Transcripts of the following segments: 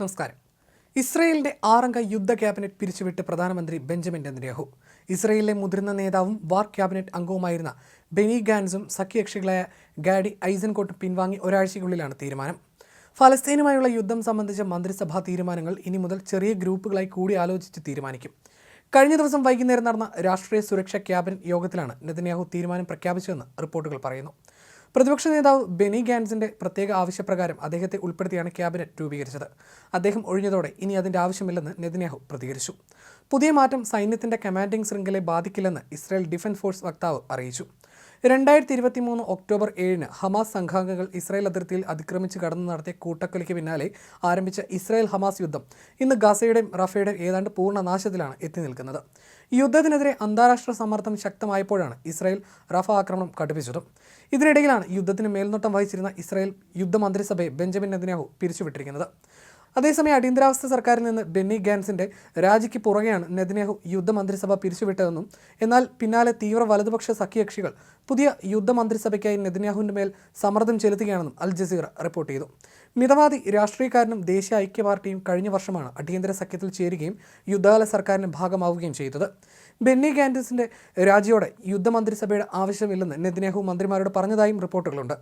നമസ്കാരം. ഇസ്രയേലിന്റെ ആറംഗ യുദ്ധ ക്യാബിനറ്റ് പിരിച്ചുവിട്ട് പ്രധാനമന്ത്രി ബെഞ്ചമിൻ നെതന്യാഹു. ഇസ്രയേലിലെ മുതിർന്ന നേതാവും വാർ ക്യാബിനറ്റ് അംഗവുമായിരുന്ന ബെനി ഗാൻസും സഖ്യകക്ഷികളായ ഗാഡി ഐസൻകോട്ട് പിൻവാങ്ങി ഒരാഴ്ചയ്ക്കുള്ളിലാണ് തീരുമാനം. ഫലസ്തീനുമായുള്ള യുദ്ധം സംബന്ധിച്ച മന്ത്രിസഭാ തീരുമാനങ്ങൾ ഇനി മുതൽ ചെറിയ ഗ്രൂപ്പുകളായി കൂടി ആലോചിച്ച് തീരുമാനിക്കും. കഴിഞ്ഞ ദിവസം വൈകുന്നേരം നടന്ന രാഷ്ട്രീയ സുരക്ഷാ ക്യാബിനറ്റ് യോഗത്തിലാണ് നെതന്യാഹു തീരുമാനം പ്രഖ്യാപിച്ചതെന്ന് റിപ്പോർട്ടുകൾ പറയുന്നു. പ്രതിപക്ഷ നേതാവ് ബെനി ഗാൻസിന്റെ പ്രത്യേക ആവശ്യപ്രകാരം അദ്ദേഹത്തെ ഉൾപ്പെടുത്തിയാണ് ക്യാബിനറ്റ് രൂപീകരിച്ചത്. അദ്ദേഹം ഒഴിഞ്ഞതോടെ ഇനി അതിന്റെ ആവശ്യമില്ലെന്ന് നെതന്യാഹു പ്രതികരിച്ചു. പുതിയ മാറ്റം സൈന്യത്തിന്റെ കമാൻഡിംഗ് ശൃംഖലയെ ബാധിക്കില്ലെന്ന് ഇസ്രായേൽ ഡിഫൻസ് ഫോഴ്സ് വക്താവ് അറിയിച്ചു. രണ്ടായിരത്തി ഇരുപത്തി മൂന്ന് ഒക്ടോബർ ഏഴിന് ഹമാസ് സംഘാംഗങ്ങൾ ഇസ്രായേൽ അതിർത്തിയിൽ അതിക്രമിച്ച് കടന്നു നടത്തിയ കൂട്ടക്കൊലയ്ക്ക് പിന്നാലെ ആരംഭിച്ച ഇസ്രായേൽ ഹമാസ് യുദ്ധം ഇന്ന് ഗാസയുടെയും റഫയുടെയും ഏതാണ്ട് പൂർണ നാശത്തിലാണ് എത്തി നിൽക്കുന്നത്. യുദ്ധത്തിനെതിരെ അന്താരാഷ്ട്ര സമ്മർദ്ദം ശക്തമായപ്പോഴാണ് ഇസ്രായേൽ റഫ ആക്രമണം കടുപ്പിച്ചത്. ഇതിനിടയിലാണ് യുദ്ധത്തിന് മേൽനോട്ടം വഹിച്ചിരുന്ന ഇസ്രായേൽ യുദ്ധമന്ത്രിസഭയെ ബെഞ്ചമിൻ നെതിനാഹു പിരിച്ചുവിട്ടിരിക്കുന്നത്. അതേസമയം അടിയന്തരാവസ്ഥ സർക്കാരിൽ നിന്ന് ബെന്നി ഗാൻസിന്റെ രാജിക്ക് പുറകെയാണ് നെതന്യാഹു യുദ്ധമന്ത്രിസഭ പിരിച്ചുവിട്ടതെന്നും എന്നാൽ പിന്നാലെ തീവ്ര വലതുപക്ഷ സഖ്യകക്ഷികൾ പുതിയ യുദ്ധമന്ത്രിസഭയ്ക്കായി നെതന്യാഹുവിന്റെ മേൽ സമ്മർദ്ദം ചെലുത്തുകയാണെന്നും അൽ ജസീറ റിപ്പോർട്ട് ചെയ്തു. മിതവാദി രാഷ്ട്രീയക്കാരനും ദേശീയ ഐക്യ പാർട്ടിയും കഴിഞ്ഞ വർഷമാണ് അടിയന്തര സഖ്യത്തിൽ ചേരുകയും യുദ്ധകാല സർക്കാരിന് ഭാഗമാവുകയും ചെയ്തത്. ബെന്നി ഗാൻസിന്റെ രാജിയോടെ യുദ്ധമന്ത്രിസഭയുടെ ആവശ്യമില്ലെന്ന് നെതന്യാഹു മന്ത്രിമാരോട് പറഞ്ഞതായും റിപ്പോർട്ടുകളുണ്ട്.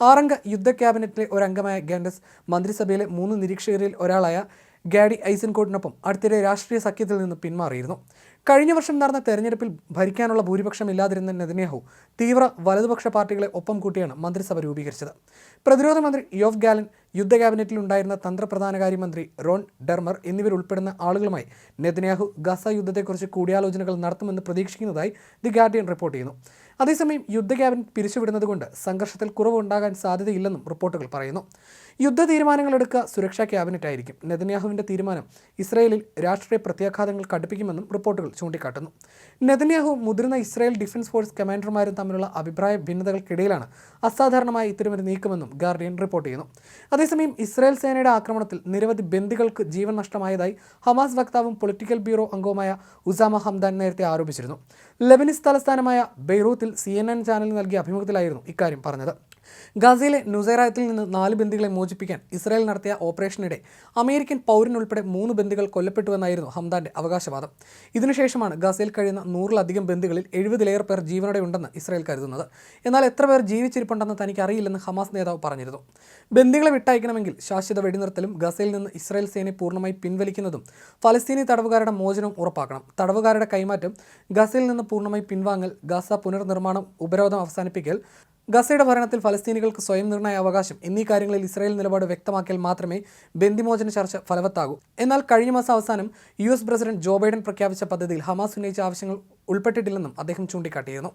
ആറംഗ യുദ്ധ ക്യാബിനറ്റിലെ ഒരംഗമായ ഗാൻഡസ് മന്ത്രിസഭയിലെ മൂന്ന് നിരീക്ഷകരിൽ ഒരാളായ ഗാഡി ഐസൻകോട്ടിനൊപ്പം അടുത്തിടെ രാഷ്ട്രീയ സഖ്യത്തിൽ നിന്ന് പിന്മാറിയിരുന്നു. കഴിഞ്ഞ വർഷം നടന്ന തെരഞ്ഞെടുപ്പിൽ ഭരിക്കാനുള്ള ഭൂരിപക്ഷം ഇല്ലാതിരുന്ന നെതന്യാഹു തീവ്ര വലതുപക്ഷ പാർട്ടികളെ ഒപ്പം കൂട്ടിയാണ് മന്ത്രിസഭ രൂപീകരിച്ചത്. പ്രതിരോധ മന്ത്രി യോഫ് ഗാലൻ യുദ്ധ ക്യാബിനറ്റിൽ ഉണ്ടായിരുന്ന തന്ത്രപ്രധാനകാര്യമന്ത്രി റോൺ ഡെർമർ എന്നിവരുൾപ്പെടുന്ന ആളുകളുമായി നെതന്യാഹു ഗസ യുദ്ധത്തെക്കുറിച്ച് കൂടിയാലോചനകൾ നടത്തുമെന്ന് പ്രതീക്ഷിക്കുന്നതായി ദി ഗാർഡിയൻ റിപ്പോർട്ട് ചെയ്യുന്നു. അതേസമയം യുദ്ധ ക്യാബിനറ്റ് പിരിച്ചുവിടുന്നതുകൊണ്ട് സംഘർഷത്തിൽ കുറവുണ്ടാകാൻ സാധ്യതയില്ലെന്നും റിപ്പോർട്ടുകൾ പറയുന്നു. യുദ്ധ തീരുമാനങ്ങൾ എടുക്കുക സുരക്ഷാ ക്യാബിനറ്റ് ആയിരിക്കും. നെതന്യാഹുവിന്റെ തീരുമാനം ഇസ്രയേലിൽ രാഷ്ട്രീയ പ്രത്യാഘാതങ്ങൾ കടുപ്പിക്കുമെന്നും റിപ്പോർട്ടുകൾ ചൂണ്ടിക്കാട്ടുന്നു. നെതന്യാഹു മുതിർന്ന ഇസ്രായേൽ ഡിഫൻസ് ഫോഴ്സ് കമാൻഡർമാരും തമ്മിലുള്ള അഭിപ്രായ ഭിന്നതകൾക്കിടയിലാണ് അസാധാരണമായ ഇത്തരമൊരു നീക്കമെന്നും ഗാർഡിയൻ റിപ്പോർട്ട് ചെയ്യുന്നു. അതേസമയം ഇസ്രായേൽ സേനയുടെ ആക്രമണത്തിൽ നിരവധി ബന്ദികൾക്ക് ജീവൻ നഷ്ടമായതായി ഹമാസ് വക്താവും പൊളിറ്റിക്കൽ ബ്യൂറോ അംഗവുമായ ഉസാമ ഹംദാൻ നേരത്തെ ആരോപിച്ചിരുന്നു. ലെബനിസ് തലസ്ഥാനമായ ബെയ്റൂത്തിൽ സി എൻ എൻ ചാനലിന് നൽകിയ അഭിമുഖത്തിലായിരുന്നു ഇക്കാര്യം പറഞ്ഞത് ഗാസയിലെ നുസൈറായത്തിൽ നിന്ന് നാല് ബന്ദികളെ മോചിപ്പിക്കാൻ ഇസ്രായേൽ നടത്തിയ ഓപ്പറേഷനിടെ അമേരിക്കൻ പൗരനുൾപ്പെടെ മൂന്ന് ബന്ദികൾ കൊല്ലപ്പെട്ടുവെന്നായിരുന്നു ഹംദാന്റെ അവകാശവാദം. ഇതിനുശേഷമാണ് ഗാസയിൽ കഴിയുന്ന നൂറിലധികം ബന്ദികളിൽ എഴുപതിലേറെ പേർ ജീവനോടെ ഉണ്ടെന്ന് ഇസ്രായേൽ കരുതുന്നത്. എന്നാൽ എത്ര പേർ ജീവിച്ചിരിപ്പുണ്ടെന്ന് തനിക്ക് അറിയില്ലെന്ന് ഹമാസ് നേതാവ് പറഞ്ഞിരുന്നു. ബന്ദികളെ വിട്ടയക്കണമെങ്കിൽ ശാശ്വത വെടിനിർത്തലും ഗസയിൽ നിന്ന് ഇസ്രായേൽ സേനയെ പൂർണമായി പിൻവലിക്കുന്നതും ഫലസ്തീനി തടവുകാരുടെ മോചനവും ഉറപ്പാക്കണം. തടവുകാരുടെ കൈമാറ്റം ഗസയിൽ നിന്ന് പൂർണമായി പിൻവാങ്ങൽ ഗസ പുനർനിർമ്മാണം ഉപരോധം അവസാനിപ്പിക്കൽ ഗസയുടെ ഭരണത്തിൽ ഫലസ്തീനികൾക്ക് സ്വയം നിർണയ അവകാശം എന്നീ കാര്യങ്ങളിൽ ഇസ്രായേൽ നിലപാട് വ്യക്തമാക്കിയാൽ മാത്രമേ ബന്ദിമോചന ചർച്ച ഫലവത്താകൂ. എന്നാൽ കഴിഞ്ഞ മാസം അവസാനം U S president Joe Biden പ്രഖ്യാപിച്ച പദ്ധതിയിൽ ഹമാസ് ഉന്നയിച്ച ആവശ്യങ്ങൾ ഉൾപ്പെട്ടിട്ടില്ലെന്നും അദ്ദേഹം ചൂണ്ടിക്കാട്ടിയിരുന്നു.